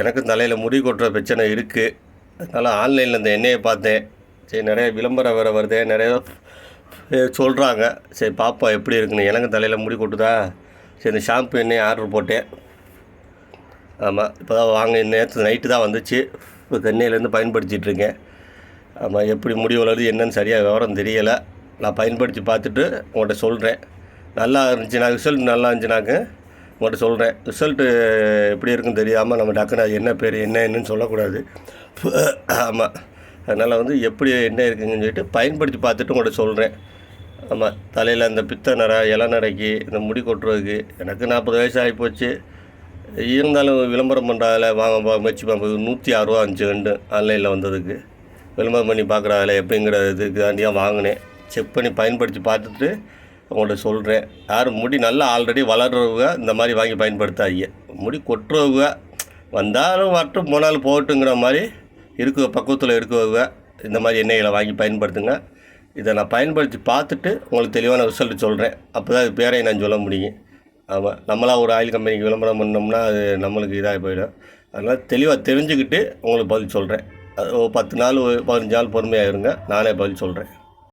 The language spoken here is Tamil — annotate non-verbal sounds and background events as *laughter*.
எனக்கும் தலையில் முடி கொட்டுற பிரச்சனை இருக்குது அதனால் ஆன்லைனில் இந்த எண்ணெயை பார்த்தேன். சரி நிறைய விளம்பரம் வேறு வருது. நிறைய சொல்கிறாங்க சரி பார்ப்போம் எப்படி இருக்குன்னு. எனக்கும் தலையில் முடி கொட்டுதா? சரி இந்த ஷாம்பு எண்ணெயை ஆர்டர் போட்டேன். ஆமாம் இப்போ தான் வாங்க நேற்று நைட்டு தான் வந்துச்சு. இப்போ தென்னையிலேருந்து பயன்படுத்திகிட்ருக்கேன் ஆமாம் எப்படி முடி வளருது என்னன்னு சரியாக விவரம் தெரியலை. நான் பயன்படுத்தி பார்த்துட்டு உங்கள்கிட்ட சொல்கிறேன் நல்லா இருந்துச்சுன்னா ரிசல்ட் நல்லா இருந்துச்சுனாக்க உங்கள்கிட்ட சொல்கிறேன் ரிசல்ட்டு எப்படி இருக்குன்னு தெரியாமல் நம்ம டக்குனு என்ன பேர் என்ன என்னன்னு சொல்லக்கூடாது. *clears throat* ஆமாம் அதனால் வந்து எப்படி என்ன இருக்குங்கன்னு சொல்லிட்டு பயன்படுத்தி பார்த்துட்டு உங்கள்கிட்ட சொல்கிறேன் ஆமாம் தலையில் அந்த பித்த நரை நடக்கி இந்த முடி கொட்டுறதுக்கு எனக்கு நாற்பது வயசு ஆகிப்போச்சு இருந்தாலும் விளம்பரம் பண்ணுறதில் வாங்க முயற்சி வச்சு பார்ப்போம் நூற்றி அறுபா அஞ்சு ரெண்டு ஆன்லைனில் வந்ததுக்கு. விளம்பரம் பண்ணி பார்க்குறதில்ல எப்படிங்கிற இதுக்கு தாண்டியாக வாங்கினேன். செக் பண்ணி பயன்படுத்தி பார்த்துட்டு உங்கள்கிட்ட சொல்கிறேன் யார் முடி நல்லா ஆல்ரெடி வளர்றவங்க இந்த மாதிரி வாங்கி பயன்படுத்தாதீங்க. முடி கொட்டுறவங்க வந்தாலும் வரட்டும் போனாலும் போகட்டுங்கிற மாதிரி இருக்க பக்குவத்தில் இருக்கவங்க இந்த மாதிரி எண்ணெய்களை வாங்கி பயன்படுத்துங்க. இதை நான் பயன்படுத்தி பார்த்துட்டு உங்களுக்கு தெளிவான ரிசல்ட் சொல்கிறேன் அப்போ தான் அது பேரையும் நான் சொல்ல முடியும். ஆமாம் நம்மளாக ஒரு ஆயில் கம்பெனிக்கு விளம்பரம் பண்ணோம்னா அது நம்மளுக்கு இதாக போயிடும். அதனால் தெளிவாக தெரிஞ்சுக்கிட்டு உங்களுக்கு பதில் சொல்கிறேன் அது பத்து நாள் ஒரு பதினஞ்சு நாள் பொறுமையாக இருங்க. நானே பதில் சொல்கிறேன்